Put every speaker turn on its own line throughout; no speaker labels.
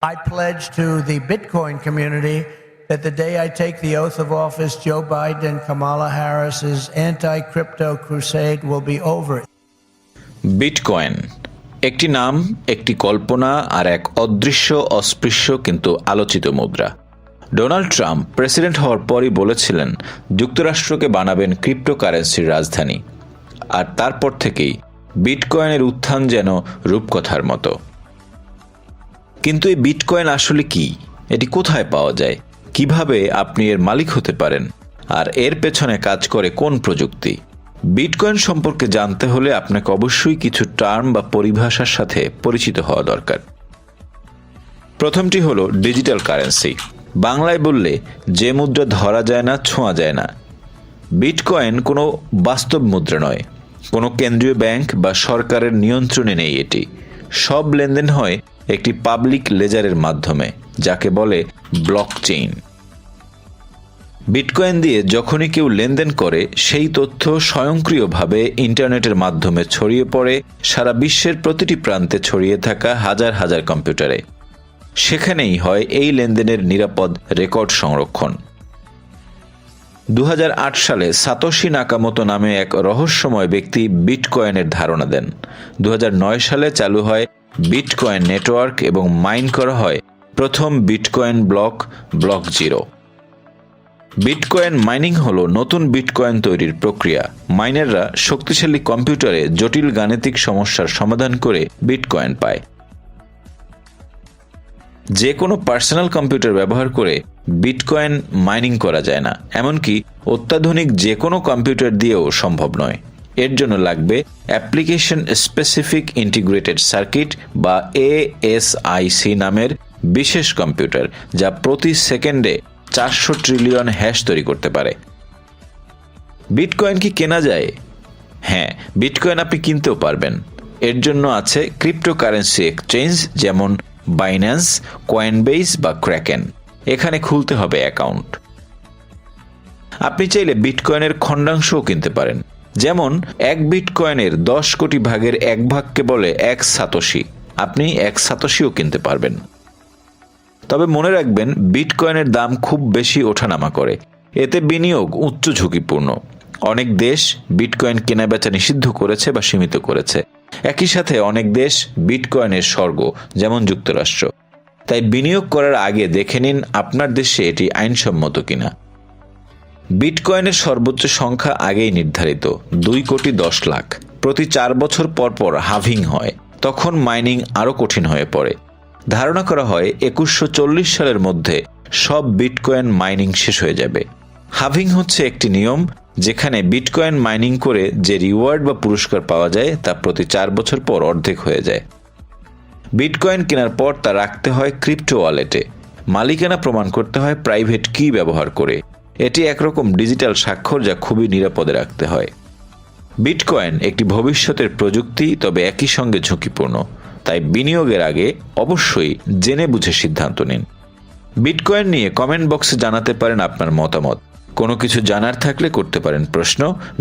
I pledge to the Bitcoin community that the day I take the oath of office, Joe Biden and Kamala Harris's anti crypto crusade will be over.
Bitcoin একটি নাম একটি কল্পনা আর এক অদৃশ্য অস্পৃশ্য কিন্তু আলোচিত মুদ্রা। ডোনাল্ড ট্রাম্প প্রেসিডেন্ট হওয়ার পরই বলেছিলেন যুক্তরাষ্ট্রকে বানাবেন ক্রিপ্টোকারেন্সির রাজধানী। আর তারপর থেকেই বিটকয়েনের উত্থান যেন রূপকথার মতো। কিন্তু এই বিটকয়েন আসলে কি? এটি কোথায় পাওয়া যায়? কীভাবে আপনি এর মালিক হতে পারেন? আর এর পেছনে কাজ করে কোন প্রযুক্তি? বিটকয়েন সম্পর্কে জানতে হলে আপনাকে অবশ্যই কিছু টার্ম বা পরিভাষার সাথে পরিচিত হওয়া দরকার। প্রথমটি হলো ডিজিটাল কারেন্সি। বাংলায় বললে যে মুদ্রা ধরা যায় না, ছোঁয়া যায় না। বিটকয়েন কোনো বাস্তব মুদ্রা নয়। কোনো কেন্দ্রীয় ব্যাংক বা সরকারের নিয়ন্ত্রণে নেই এটি। সব লেনদেন হয় একটি পাবলিক লেজারের মাধ্যমে, যাকে বলে ব্লক চেইন বিটকয়েন দিয়ে যখনই কেউ লেনদেন করে, সেই তথ্য স্বয়ংক্রিয়ভাবে ইন্টারনেটের মাধ্যমে ছড়িয়ে পড়ে, সারা বিশ্বের প্রতিটি প্রান্তে ছড়িয়ে থাকা হাজার হাজার কম্পিউটারে। সেখানেই হয় এই লেনদেনের নিরাপদ রেকর্ড সংরক্ষণ। দু হাজার আট সালে সাতোশি নাকামতো নামে এক রহস্যময় ব্যক্তি বিটকয়েনের ধারণা দেন। দু হাজার নয় সালে চালু হয় বিটকয়েন নেটওয়ার্ক এবং মাইন করা হয় প্রথম bitcoin block block zero. Bitcoin mining হলো নতুন বিটকয়েন তৈরির প্রক্রিয়া। মাইনাররা শক্তিশালী কম্পিউটারে জটিল গাণিতিক সমস্যার সমাধান করে বিটকয়েন পায়। যে কোনো পার্সোনাল কম্পিউটার ব্যবহার করে বিটকয়েন মাইনিং করা যায় না, এমনকি অত্যাধুনিক যে কোনো কম্পিউটার দিয়েও সম্ভব নয়। এর জন্য লাগবে অ্যাপ্লিকেশন স্পেসিফিক ইন্টিগ্রেটেড সার্কিট বা এএসআইসি নামের বিশেষ কম্পিউটার, যা প্রতি সেকেন্ডে চারশো ট্রিলিয়ন হ্যাশ তৈরি করতে পারে। বিটকয়েন কি কেনা যায়? হ্যাঁ বিটকয়েন আপনি কিনতেও পারবেন। এর জন্য আছে ক্রিপ্টোকারেন্সি এক্সচেঞ্জ, যেমন বাইন্যান্স কয়েনবেস বা ক্র্যাকেন এখানে খুলতে হবে অ্যাকাউন্ট। আপনি চাইলে বিটকয়েনের খণ্ডাংশও কিনতে পারেন। যেমন, এক বিটকয়েনের দশ কোটি ভাগের এক ভাগকে বলে এক সাতোশি। আপনি এক সাতোশিও কিনতে পারবেন। তবে মনে রাখবেন, বিটকয়েনের দাম খুব বেশি ওঠানামা করে। এতে বিনিয়োগ উচ্চ ঝুঁকিপূর্ণ। অনেক দেশ বিটকয়েন কেনাবেচা নিষিদ্ধ করেছে বা সীমিত করেছে। একই সাথে অনেক দেশ বিটকয়েনের স্বর্গ, যেমন যুক্তরাষ্ট্র। তাই বিনিয়োগ করার আগে দেখে নিন আপনার দেশে এটি আইনসম্মত কিনা। বিটকয়েনের সর্বোচ্চ সংখ্যা আগেই নির্ধারিত, দুই কোটি দশ লাখ। প্রতি চার বছর পর পর হাভিং হয়, তখন মাইনিং আরও কঠিন হয়ে পড়ে। ধারণা করা হয় একুশশো সালের মধ্যে সব বিটকয়েন মাইনিং শেষ হয়ে যাবে। হাভিং হচ্ছে একটি নিয়ম যেখানে বিটকয়েন মাইনিং করে যে রিওয়ার্ড বা পুরস্কার পাওয়া যায় তা প্রতি চার বছর পর অর্ধেক হয়ে যায়। বিটকয়েন কেনার পর তা রাখতে হয় ক্রিপ্টো ওয়ালেটে। মালিকানা প্রমাণ করতে হয় প্রাইভেট কি ব্যবহার করে। এটি একরকম ডিজিটাল স্বাক্ষর যা খুবই নিরাপদে রাখতে হয়। বিটকয়েন একটি ভবিষ্যতের প্রযুক্তি, তবে একই সঙ্গে ঝুঁকিপূর্ণ। তাই বিনিয়োগের আগে অবশ্যই জেনে বুঝে সিদ্ধান্ত নিন। বিটকয়েন নিয়ে কমেন্ট বক্সে জানাতে পারেন আপনার মতামত। কোনো কিছু জানার থাকলে করতে পারেন প্রশ্ন।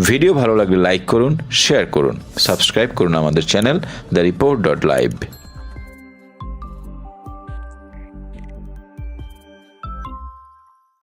ভিডিও ভালো লাগলে লাইক করুন শেয়ার করুন সাবস্ক্রাইব করুন আমাদের channel the report dot live